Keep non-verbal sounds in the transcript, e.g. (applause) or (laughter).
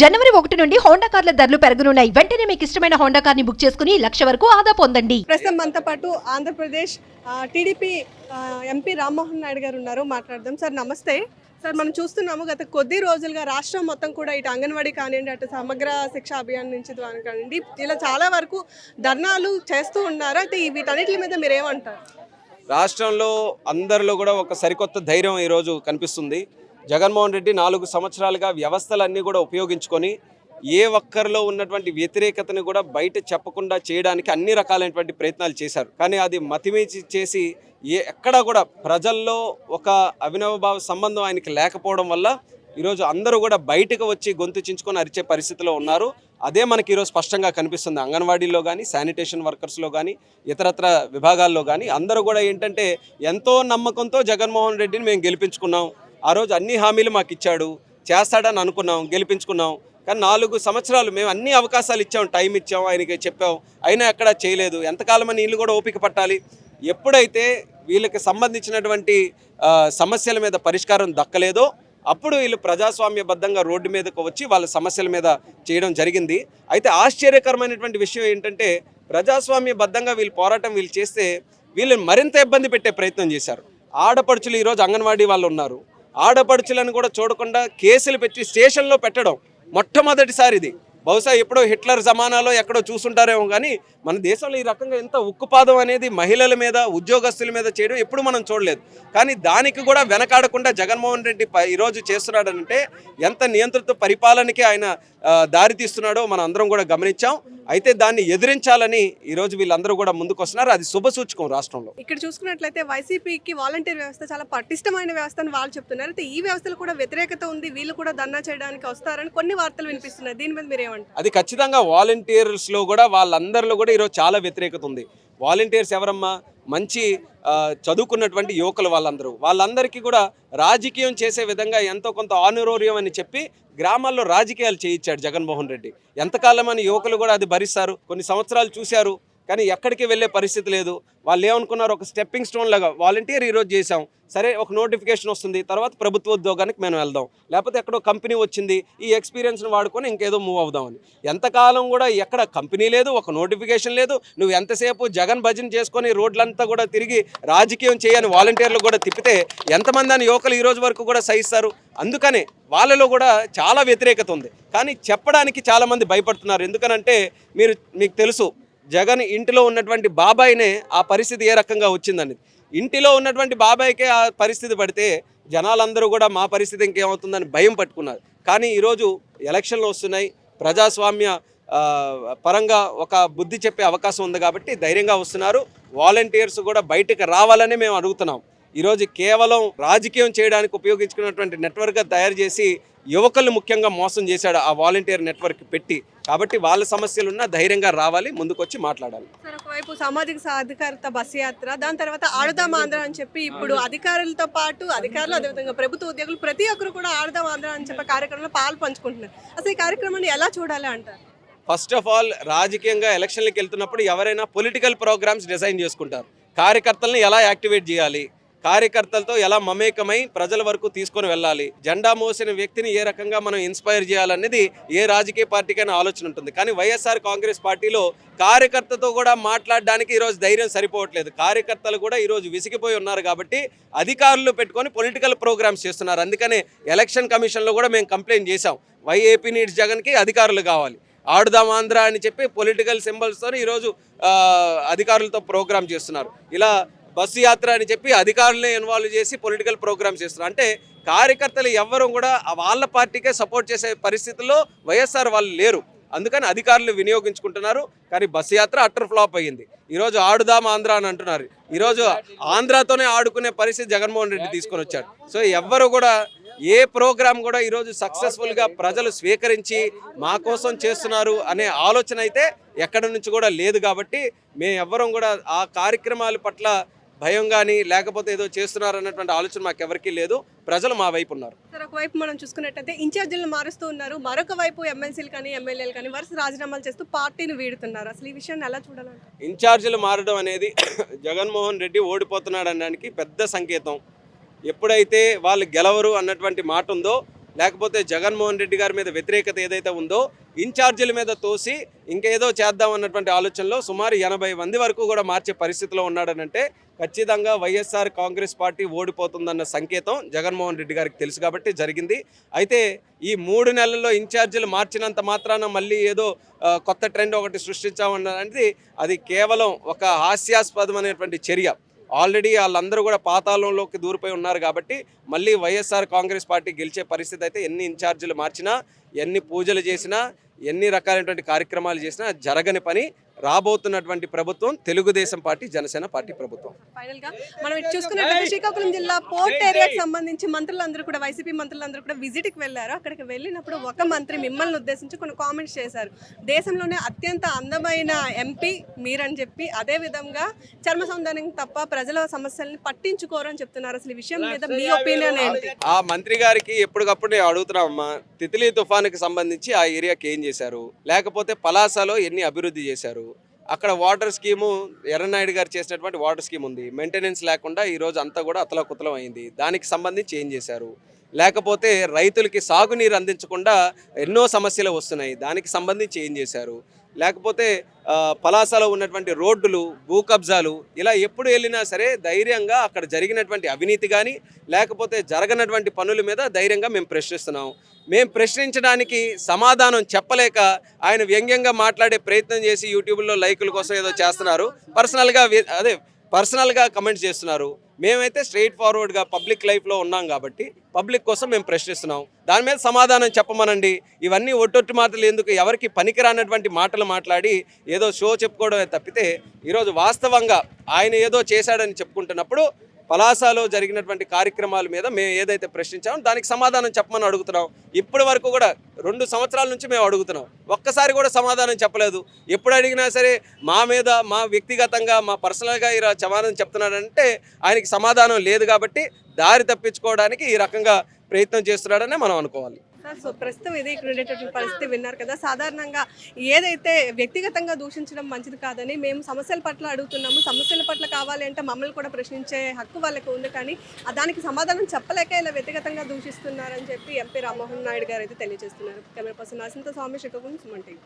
జనవరి ఒకటి నుండి హోండా కార్ల ధరలు పెరగనున్నాయి. వెంటనే మీకు ఇష్టమైన హోండా కార్ని బుక్ చేసుకుని లక్ష వరకు ఆదా పొందండి. ప్రస్తుతం మనతో పాటు ఆంధ్రప్రదేశ్ టీడీపీ ఎంపీ రామ్మోహన్ నాయుడు గారు ఉన్నారు. మాట్లాడదాం. సార్ నమస్తే. సార్ మనం చూస్తున్నాము గత కొద్ది రోజులుగా రాష్ట్రం మొత్తం కూడా ఇటు అంగన్వాడీ కానివ్వండి అటు సమగ్ర శిక్ష అభియాన్ నుంచి ద్వారా కానివ్వండి ఇలా చాలా వరకు ధర్నాలు చేస్తూ ఉన్నారు? అయితే వీటన్నిటి మీద మీరు ఏమంటారు రాష్ట్రంలో అందరిలో కూడా ఒక సరికొత్త ధైర్యం ఈరోజు కనిపిస్తుంది. జగన్మోహన్ రెడ్డి నాలుగు సంవత్సరాలుగా వ్యవస్థలన్నీ కూడా ఉపయోగించుకొని ఏ ఒక్కరిలో ఉన్నటువంటి వ్యతిరేకతను కూడా బయట చెప్పకుండా చేయడానికి అన్ని రకాలైనటువంటి ప్రయత్నాలు చేశారు. కానీ అది మతిమీచి చేసి ఏ ఎక్కడా కూడా ప్రజల్లో ఒక అవినవభావ సంబంధం ఆయనకి లేకపోవడం వల్ల ఈరోజు అందరూ కూడా బయటకు వచ్చి గొంతు చించుకొని అరిచే పరిస్థితిలో ఉన్నారు. అదే మనకి ఈరోజు స్పష్టంగా కనిపిస్తుంది. అంగన్వాడీలో కానీ శానిటేషన్ వర్కర్స్లో కానీ ఇతరత్ర విభాగాల్లో కానీ అందరూ కూడా ఏంటంటే ఎంతో నమ్మకంతో జగన్మోహన్ రెడ్డిని మేము గెలిపించుకున్నాం. ఆ రోజు అన్ని హామీలు మాకు ఇచ్చాడు. చేస్తాడని అనుకున్నాం గెలిపించుకున్నాం. కానీ నాలుగు సంవత్సరాలు మేము అన్ని అవకాశాలు ఇచ్చాం టైం ఇచ్చాం ఆయనకి చెప్పాం. అయినా ఎక్కడ చేయలేదు. ఎంతకాలం అని వీళ్ళు కూడా ఓపిక పట్టాలి. ఎప్పుడైతే వీళ్ళకి సంబంధించినటువంటి సమస్యల మీద పరిష్కారం దక్కలేదో అప్పుడు వీళ్ళు ప్రజాస్వామ్యబద్ధంగా రోడ్డు మీదకు వచ్చి వాళ్ళ సమస్యల మీద చేయడం జరిగింది. అయితే ఆశ్చర్యకరమైనటువంటి విషయం ఏంటంటే ప్రజాస్వామ్యబద్ధంగా వీళ్ళు పోరాటం వీళ్ళు చేస్తే వీళ్ళని మరింత ఇబ్బంది పెట్టే ప్రయత్నం చేశారు. ఆడపడుచులు ఈరోజు అంగన్వాడీ వాళ్ళు ఉన్నారు. ఆడపడుచులను కూడా చూడకుండా కేసులు పెట్టి స్టేషన్లో పెట్టడం మొట్టమొదటిసారి ఇది. బహుశా ఎప్పుడో హిట్లర్ జమానాలో ఎక్కడో చూసుంటారేమో కానీ మన దేశంలో ఈ రకంగా ఎంత ఉక్కుపాదం అనేది మహిళల మీద ఉద్యోగస్తుల మీద చేయడం ఎప్పుడు మనం చూడలేదు. కానీ దానికి కూడా వెనకాడకుండా జగన్మోహన్ రెడ్డి ప- ఈరోజు చేస్తున్నాడంటే ఎంత నియంత్రిత పరిపాలనకి ఆయన దారితీస్తున్నాడో దారి తీస్తున్నాడో మనం అందరం కూడా గమనించాం. అయితే దాన్ని ఎదిరించాలని ఈరోజు వీళ్ళందరూ కూడా ముందుకు వస్తున్నారు అది శుభసూచకం రాష్ట్రంలో. ఇక్కడ చూసుకున్నట్లయితే వైసీపీకి వాలంటీర్ వ్యవస్థ చాలా పటిష్టమైన వ్యవస్థ అని వాళ్ళు చెప్తున్నారు. అయితే ఈ వ్యవస్థలో కూడా వ్యతిరేకత ఉంది. వీళ్ళు కూడా ధర్నా చేయడానికి వస్తారని కొన్ని వార్తలు వినిపిస్తున్నాయి. దీని మీద మీరు ఏమంటారు? అది ఖచ్చితంగా వాలంటీర్స్లో కూడా వాళ్ళందరిలో కూడా ఈరోజు చాలా వ్యతిరేకత ఉంది. వాలంటీర్స్ ఎవరమ్మా? మంచి చదువుకున్నటువంటి యువకులు వాళ్ళందరూ. వాళ్ళందరికీ కూడా రాజకీయం చేసే విధంగా ఎంతో కొంత ఆనురోర్యం అని చెప్పి గ్రామాల్లో రాజకీయాలు చేయించాడు జగన్మోహన్ రెడ్డి. ఎంతకాలం అని యువకులు కూడా అది భరిస్తారు. కొన్ని సంవత్సరాలు చూశారు. కానీ ఎక్కడికి వెళ్ళే పరిస్థితి లేదు. వాళ్ళు ఏమనుకున్నారు? ఒక స్టెప్పింగ్ స్టోన్ లాగా వాలంటీర్ ఈరోజు చేసాం సరే ఒక నోటిఫికేషన్ వస్తుంది. తర్వాత ప్రభుత్వ ఉద్యోగానికి మేము వెళ్దాం. లేకపోతే ఎక్కడో కంపెనీ వచ్చింది. ఈ ఎక్స్పీరియన్స్ని వాడుకొని ఇంకేదో మూవ్ అవుదామని. ఎంతకాలం కూడా ఎక్కడ కంపెనీ లేదు ఒక నోటిఫికేషన్ లేదు. నువ్వు ఎంతసేపు జగన్ భజన చేసుకొని రోడ్లంతా కూడా తిరిగి రాజకీయం చేయని వాలంటీర్లు కూడా తిప్పితే ఎంతమంది అని యువకులు ఈరోజు వరకు కూడా సహిస్తారు. అందుకనే వాళ్ళలో కూడా చాలా వ్యతిరేకత ఉంది. కానీ చెప్పడానికి చాలామంది భయపడుతున్నారు. ఎందుకనంటే మీరు మీకు తెలుసు జగన్ ఇంటిలో ఉన్నటువంటి బాబాయ్నే ఆ పరిస్థితి ఏ రకంగా వచ్చిందని ఇంటిలో ఉన్నటువంటి బాబాయ్కే ఆ పరిస్థితి పడితే జనాలందరూ కూడా మా పరిస్థితి ఇంకేమవుతుందని భయం పట్టుకున్నారు. కానీ ఈరోజు ఎలక్షన్లు వస్తున్నాయి. ప్రజాస్వామ్య పరంగా ఒక బుద్ధి చెప్పే అవకాశం ఉంది కాబట్టి ధైర్యంగా వస్తున్నారు. వాలంటీర్స్ కూడా బయటకు రావాలని మేము అడుగుతున్నాం. ఈరోజు కేవలం రాజకీయం చేయడానికి ఉపయోగించుకున్నటువంటి నెట్వర్క్గా తయారు చేసి యువకులు ముఖ్యంగా మోసం చేశాడు ఆ వాలంటీర్ నెట్వర్క్ పెట్టి. కాబట్టి వాళ్ళ సమస్యలున్నా ధైర్యంగా రావాలి ముందుకొచ్చి మాట్లాడాలి. సార్ ఒకవైపు సామాజిక సాధికారత బస్ యాత్ర దాని తర్వాత ఆడుదాం ఆంధ్ర అని చెప్పి ఇప్పుడు అధికారులతో పాటు అధికారులు అదేవిధంగా ప్రభుత్వ ఉద్యోగులు ప్రతి ఒక్కరు కూడా ఆడుదాం ఆంధ్ర అని చెప్పే కార్యక్రమంలో పాలు పంచుకుంటున్నారు. అసలు ఈ కార్యక్రమాన్ని ఎలా చూడాలి అంటారు? ఫస్ట్ ఆఫ్ ఆల్ రాజకీయంగా ఎలక్షన్లకు వెళ్తున్నప్పుడు ఎవరైనా పొలిటికల్ ప్రోగ్రామ్స్ డిజైన్ చేసుకుంటారు. కార్యకర్తలను ఎలా యాక్టివేట్ చేయాలి? కార్యకర్తలతో ఎలా మమేకమై ప్రజల వరకు తీసుకొని వెళ్ళాలి? జెండా మోసిన వ్యక్తిని ఏ రకంగా మనం ఇన్స్పైర్ చేయాలనేది ఏ రాజకీయ పార్టీకైనా ఆలోచన ఉంటుంది. కానీ వైఎస్ఆర్ కాంగ్రెస్ పార్టీలో కార్యకర్తతో కూడా మాట్లాడడానికి ఈరోజు ధైర్యం సరిపోవట్లేదు. కార్యకర్తలు కూడా ఈరోజు విసిగిపోయి ఉన్నారు కాబట్టి అధికారులు పెట్టుకొని పొలిటికల్ ప్రోగ్రామ్స్ చేస్తున్నారు. అందుకనే ఎలక్షన్ కమిషన్లో కూడా మేము కంప్లైంట్ చేశాం. వైఏపీ నీడ్స్ జగన్కి అధికారులు కావాలి. ఆడుదాం ఆంధ్ర అని చెప్పి పొలిటికల్ సింబల్స్తో ఈరోజు అధికారులతో ప్రోగ్రామ్ చేస్తున్నారు. ఇలా బస్సు యాత్ర అని చెప్పి అధికారులనే ఇన్వాల్వ్ చేసి పొలిటికల్ ప్రోగ్రామ్స్ చేస్తున్నారు. అంటే కార్యకర్తలు ఎవ్వరూ కూడా వాళ్ళ పార్టీకే సపోర్ట్ చేసే పరిస్థితుల్లో వైఎస్ఆర్ వాళ్ళు లేరు. అందుకని అధికారులు వినియోగించుకుంటున్నారు. కానీ బస్సు యాత్ర అట్టర్ ఫ్లాప్ అయ్యింది. ఈరోజు ఆడుదాం ఆంధ్ర అని అంటున్నారు. ఈరోజు ఆంధ్రాతోనే ఆడుకునే పరిస్థితి జగన్మోహన్ రెడ్డి తీసుకొని వచ్చాడు. సో ఎవ్వరు కూడా ఏ ప్రోగ్రామ్ కూడా ఈరోజు సక్సెస్ఫుల్గా ప్రజలు స్వీకరించి మా కోసం చేస్తున్నారు అనే ఆలోచన అయితే ఎక్కడి నుంచి కూడా లేదు కాబట్టి మేము ఎవ్వరం కూడా ఆ కార్యక్రమాల పట్ల భయం కానీ లేకపోతే ఏదో చేస్తున్నారు అన్నటువంటి ఆలోచన మాకు ఎవరికీ లేదు. ప్రజలు మా వైపు ఉన్నారు సార్ ఒకవైపు మనం చూసుకున్నట్టయితే ఇన్ఛార్జీలను మారుస్తూ ఉన్నారు. మరొక వైపు ఎమ్మెల్సీలు కానీ ఎమ్మెల్యేలు కానీ వరుస రాజీనామాలు చేస్తూ పార్టీని వీడుతున్నారు. అసలు ఈ విషయాన్ని ఎలా చూడాలంటారు? ఇన్ఛార్జీలు మారడం అనేది (clears throat) జగన్మోహన్ రెడ్డి ఓడిపోతున్నాడు అనడానికి పెద్ద సంకేతం. ఎప్పుడైతే వాళ్ళు గెలవరు అన్నటువంటి మాట ఉందో లేకపోతే జగన్మోహన్ రెడ్డి గారి మీద వ్యతిరేకత ఏదైతే ఉందో ఇన్ఛార్జీల మీద తోసి ఇంకేదో చేద్దాం అన్నటువంటి ఆలోచనలో సుమారు ఎనభై మంది వరకు కూడా మార్చే పరిస్థితిలో ఉన్నాడనంటే ఖచ్చితంగా వైఎస్ఆర్ కాంగ్రెస్ పార్టీ ఓడిపోతుందన్న సంకేతం జగన్మోహన్ రెడ్డి గారికి తెలుసు కాబట్టి జరిగింది. అయితే ఈ మూడు నెలల్లో ఇన్ఛార్జీలు మార్చినంత మాత్రాన మళ్ళీ ఏదో కొత్త ట్రెండ్ ఒకటి సృష్టించామన్నది అది కేవలం ఒక హాస్యాస్పదమైనటువంటి చర్య. ఆల్రెడీ వాళ్ళందరూ కూడా పాతాళంలోకి దూరిపోయి ఉన్నారు కాబట్టి మళ్ళీ వైఎస్ఆర్ కాంగ్రెస్ పార్టీ గెలిచే పరిస్థితి అయితే ఎన్ని ఇన్ఛార్జీలు మార్చినా ఎన్ని పూజలు చేసినా ఎన్ని రకాలైనటువంటి కార్యక్రమాలు చేసినా జరగని పని. రాబోతున్నటువంటి ప్రభుత్వం తెలుగుదేశం పార్టీ జనసేన పార్టీ ప్రభుత్వం. ఫైనల్గా మనం ఇటు చూసుకున్నట్లయితే శ్రీకాకుళం జిల్లా పోర్ట్ ఏరియాకి సంబంధించి మంత్రులందరూ కూడా వైసీపీ మంత్రులందరూ కూడా విజిట్కి వెళ్ళారు. అక్కడికి వెళ్ళినప్పుడు ఒక మంత్రి మిమ్మల్ని ఉద్దేశించి కొన్ని కామెంట్స్ చేశారు. దేశంలోనే అత్యంత అందమైన ఎంపీ మీరని చెప్పి అదే విధంగా చర్మ సౌందర్యం తప్ప ప్రజల సమస్యల్ని పట్టించుకోరు అని చెప్తున్నారు. అసలు ఈ విషయం మీద మీ ఒపీనియన్ ఏంటి? ఆ మంత్రి గారికి ఎప్పటికప్పుడు నేను అడుగుతున్నామమ్మా తితిలి తుఫానుకి సంబంధించి ఆ ఏరియాకి ఏం చేశారు? లేకపోతే పలాసలో ఎన్ని అభివృద్ధి చేశారు? అక్కడ వాటర్ స్కీము ఎర్రనాయుడు గారు చేసినటువంటి వాటర్ స్కీమ్ ఉంది. మెయింటెనెన్స్ లేకుండా ఈ రోజు అంతా కూడా అతలకుతలం అయింది. దానికి సంబంధించి ఏం చేశారు? లేకపోతే రైతులకి సాగునీరు అందించకుండా ఎన్నో సమస్యలు వస్తున్నాయి. దానికి సంబంధించి ఏం చేశారు? లేకపోతే పలాసలో ఉన్నటువంటి రోడ్డులు భూ కబ్జాలు ఇలా ఎప్పుడు వెళ్ళినా సరే ధైర్యంగా అక్కడ జరిగినటువంటి అవినీతి కానీ లేకపోతే జరగనటువంటి పనుల మీద ధైర్యంగా మేము ప్రశ్నిస్తున్నాం. మేము ప్రశ్నించడానికి సమాధానం చెప్పలేక ఆయన వ్యంగ్యంగా మాట్లాడే ప్రయత్నం చేసి యూట్యూబ్లో లైకుల కోసం ఏదో చేస్తున్నారు. పర్సనల్గా అదే పర్సనల్గా కమెంట్స్ చేస్తున్నారు. మేమైతే స్ట్రైట్ ఫార్వర్డ్గా పబ్లిక్ లైఫ్లో ఉన్నాం కాబట్టి పబ్లిక్ కోసం మేము ప్రశ్నిస్తున్నాం. దాని మీద సమాధానం చెప్పమనండి. ఇవన్నీ ఒట్టొట్టి మాటలు ఎందుకు? ఎవరికి పనికిరానటువంటి మాటలు మాట్లాడి ఏదో షో చెప్పుకోవడమే తప్పితే ఈరోజు వాస్తవంగా ఆయన ఏదో చేశాడని చెప్పుకుంటున్నప్పుడు పలాసలో జరిగినటువంటి కార్యక్రమాల మీద మేము ఏదైతే ప్రశ్నించామో దానికి సమాధానం చెప్పమని అడుగుతున్నాం. ఇప్పటి వరకు కూడా రెండు సంవత్సరాల నుంచి మేము అడుగుతున్నాం. ఒక్కసారి కూడా సమాధానం చెప్పలేదు. ఎప్పుడు అడిగినా సరే మా మీద మా వ్యక్తిగతంగా మా పర్సనల్గా ఇలా సమాధానం చెప్తున్నాడంటే ఆయనకి సమాధానం లేదు కాబట్టి దారి తప్పించుకోవడానికి ఈ రకంగా ప్రయత్నం చేస్తున్నాడనే మనం అనుకోవాలి. సో ప్రస్తుతం ఇది ఇక్కడ ఉండేటటువంటి పరిస్థితి విన్నారు కదా. సాధారణంగా ఏదైతే వ్యక్తిగతంగా దూషించడం మంచిది కాదని మేము సమస్యల పట్ల అడుగుతున్నాము. సమస్యల పట్ల కావాలి అంటే మమ్మల్ని కూడా ప్రశ్నించే హక్కు వాళ్ళకి ఉంది కానీ దానికి సమాధానం చెప్పలేక ఇలా వ్యక్తిగతంగా దూషిస్తున్నారని చెప్పి ఎంపీ రామ్మోహన్ నాయుడు గారు అయితే తెలియజేస్తున్నారు. Camera person Narasimha Swamy Srikakulam Suman TV.